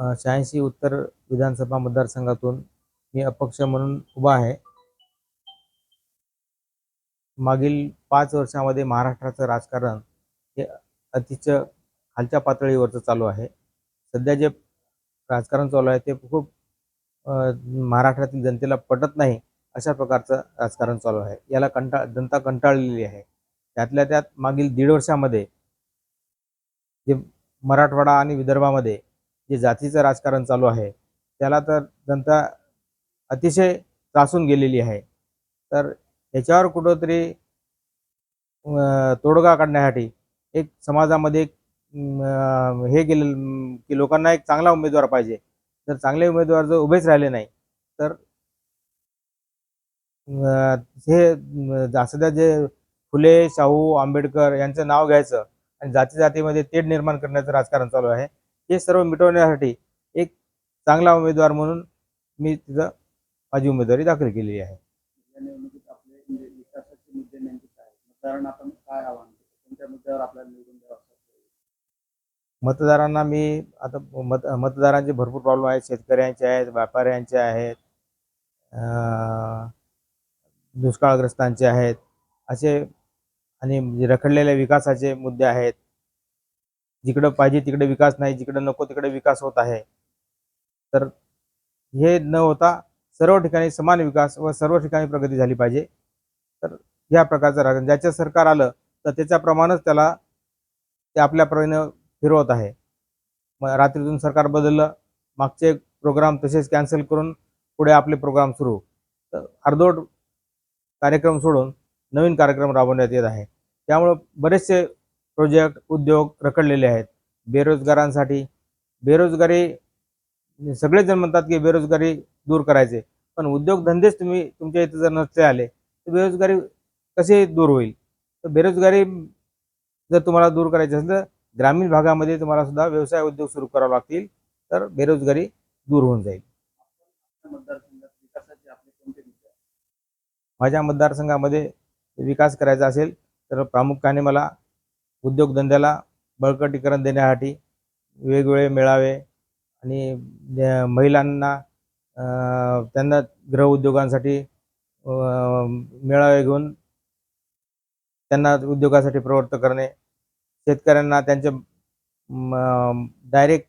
शहाऐंशी उत्तर विधानसभा मतदारसंघातून मी अपक्ष म्हणून उभा आहे. मागील पाच वर्षामध्ये महाराष्ट्राचं राजकारण हे अतिशय खालच्या पातळीवरचं चालू आहे. सध्या जे राजकारण चालू आहे ते खूप महाराष्ट्रातील जनतेला पटत नाही अशा प्रकारचं राजकारण चालू आहे. याला कंटाळ जनता कंटाळलेली आहे. त्यातल्या त्यात मागील दीड वर्षामध्ये जे मराठवाडा आणि विदर्भामध्ये जे जातीचं राजकारण चालू आहे त्याला तर जनता अतिशय त्रासून गेलेली आहे. तर याच्यावर कुठंतरी तोडगा काढण्यासाठी एक समाजामध्ये एक हे गेलं की लोकांना एक चांगला उमेदवार पाहिजे. जर चांगले उमेदवार जर उभेच राहिले नाही तर हे अं, जा- सध्या जे फुले शाहू आंबेडकर यांचं नाव घ्यायचं आणि जाती जातीमध्ये तेढ निर्माण करण्याचं राजकारण चालू आहे. हे सर्व मिटवण्यासाठी एक चांगला उमेदवार म्हणून मी तिथं माझी उमेदवारी दाखल केलेली आहे. म्हणजे? मतदारांना मी आता मत मतदारांचे भरपूर प्रॉब्लेम आहेत. शेतकऱ्यांचे आहेत व्यापाऱ्यांचे आहेत दुष्काळग्रस्तांचे आहेत. असे आणि रखडलेल्या विकासाचे मुद्दे आहेत. जिकडं पाहिजे तिकडे विकास नाही जिकडं नको तिकडे विकास होत आहे. तर हे न होता सर्व ठिकाणी समान विकास व सर्व ठिकाणी प्रगती झाली पाहिजे. तर या प्रकारचं राजकारण ज्याचं सरकार आलं तर त्याच्याप्रमाणेच त्याला ते आपल्याप्रमाणे फिरवत आहे. मग रात्रीतून सरकार बदललं मागचे प्रोग्राम तसेच कॅन्सल करून पुढे आपले प्रोग्राम सुरू. तर अर्धवट कार्यक्रम सोडून नवीन कार्यक्रम राबवण्यात येत आहे. त्यामुळं बरेचसे प्रोजेक्ट उद्योग रखडलेले आहेत. बेरोजगारांसाठी बेरोजगारी सगळेजण म्हणतात की बेरोजगारी दूर करायचे. पण उद्योगधंदेच तुम्ही तुमच्या इथे जर नसते आले तर बेरोजगारी कसे दूर होईल? तर बेरोजगारी जर तुम्हाला दूर करायची असेल तर ग्रामीण भागामध्ये तुम्हाला सुद्धा व्यवसाय उद्योग सुरू करावे लागतील तर बेरोजगारी दूर होऊन जाईल. माझ्या मतदारसंघामध्ये विकास करायचा असेल तर प्रामुख्याने मला उद्योगधंद्याला बळकटीकरण देण्यासाठी वेगवेगळे मेळावे आणि महिलांना त्यांना गृहउद्योगांसाठी मेळावे घेऊन त्यांना उद्योगासाठी प्रवृत्त करणे. शेतकऱ्यांना त्यांचे डायरेक्ट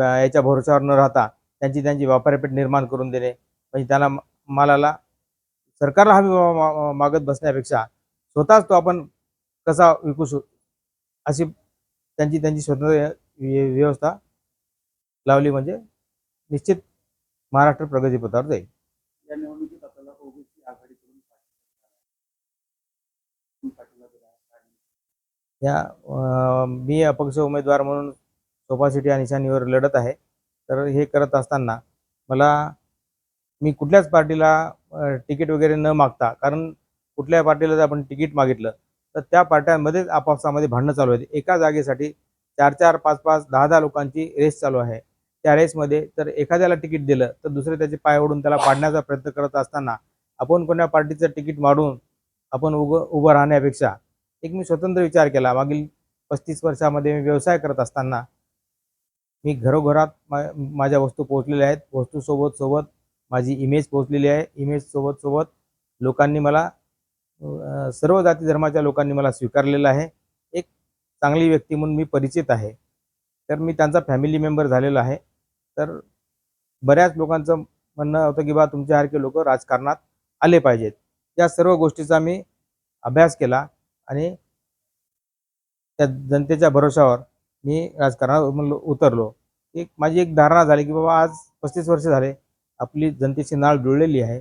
याच्या भरोशावर न राहता त्यांची त्यांची व्यापारपेठ निर्माण करून देणे. म्हणजे त्यांना मालाला सरकारला हमी मागत बसण्यापेक्षा स्वतःच तो आपण कसा विकू शक अशी त्यांची त्यांची स्वतंत्र व्य- व्यवस्था लावली म्हणजे निश्चित महाराष्ट्र प्रगतीपथावर जाईल. या निवडणुकीत आपल्याला ओबीसी आघाडीकडून मी अपक्ष उमेदवार म्हणून सोफा सिटी आणि निशाणीवर लढत आहे. तर हे करत असताना मला मी कुठल्याच पार्टीला तिकीट वगैरे न मागता कारण कुठल्या पार्टीला जर आपण तिकीट मागितलं तर त्या पार्ट्यांमध्येच आपापसामध्ये भांडणं चालू आहेत. एका जागेसाठी चार चार पाच पाच दहा दहा लोकांची रेस चालू आहे. त्या रेसमध्ये तर एखाद्याला तिकीट दिलं तर दुसरे त्याचे पाय ओढून त्याला पाडण्याचा प्रयत्न करत असताना आपण कोणत्या पार्टीचं तिकीट मारून आपण उभं उभं राहण्यापेक्षा एक मी स्वतंत्र विचार केला. मागील पस्तीस वर्षामध्ये मी व्यवसाय करत असताना मी घरोघरात मा माझ्या वस्तू पोहोचलेल्या आहेत. वस्तूसोबत सोबत माझी इमेज पोहोचलेली आहे. इमेज सोबत सोबत लोकांनी मला सर्व जाती धर्माच्या लोकांनी मला स्वीकारलेलं आहे. एक चांगली व्यक्ती म्हणून मी परिचित आहे. तर मी त्यांचा फॅमिली मेंबर झालेला आहे. तर बऱ्याच लोकांचं म्हणणं होतं की बा तुमच्यासारखे लोक राजकारणात आले पाहिजेत. या सर्व गोष्टीचा मी अभ्यास केला आणि त्या जनतेच्या भरोशावर मी राजकारणात म्हणलो उतरलो. एक माझी एक धारणा झाली की बाबा आज पस्तीस वर्ष झाले आपली जनतेची नाळ जुळलेली आहे.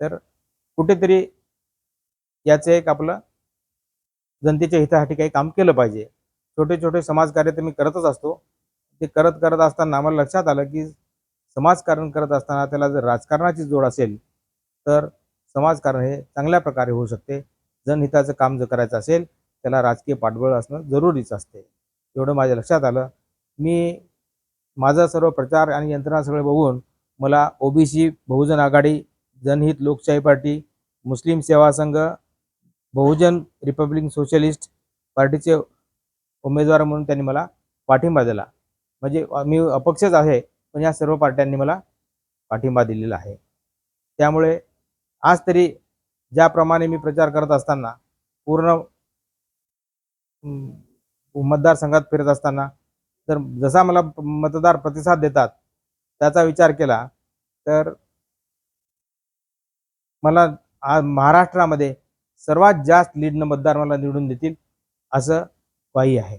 तर कुठेतरी याचं एक आपलं जनतेच्या हितासाठी काही काम केलं पाहिजे. छोटे छोटे समाजकार्य तर मी करतच असतो. ते करत करत असताना मला लक्षात आलं की समाजकारण करत असताना त्याला जर राजकारणाची जोड असेल तर समाजकारण हे चांगल्या प्रकारे होऊ शकते. जनहिताचं काम जर करायचं असेल त्याला राजकीय पाठबळ असणं जरुरीच असते. एवढं माझ्या लक्षात आलं. मी माझा सर्व प्रचार आणि यंत्रणा सगळे बघून मला ओबीसी बहुजन आघाडी जनहित लोकशाही पार्टी मुस्लिम सेवा संघ बहुजन रिपब्लिक सोशलिस्ट पार्टीचे उमेदवार म्हणून त्यांनी मला पाठिंबा दिला. म्हणजे मी अपक्षच आहे पण या सर्व पार्ट्यांनी मला पाठिंबा दिलेला आहे. त्यामुळे आज तरी ज्याप्रमाणे मी प्रचार करत असताना पूर्ण मतदारसंघात फिरत असताना तर जसा मला मतदार प्रतिसाद देतात त्याचा विचार केला तर मला आज महाराष्ट्रामध्ये सर्वात जास्त लीडनं मतदार मला निवडून देतील असं ग्वाही आहे.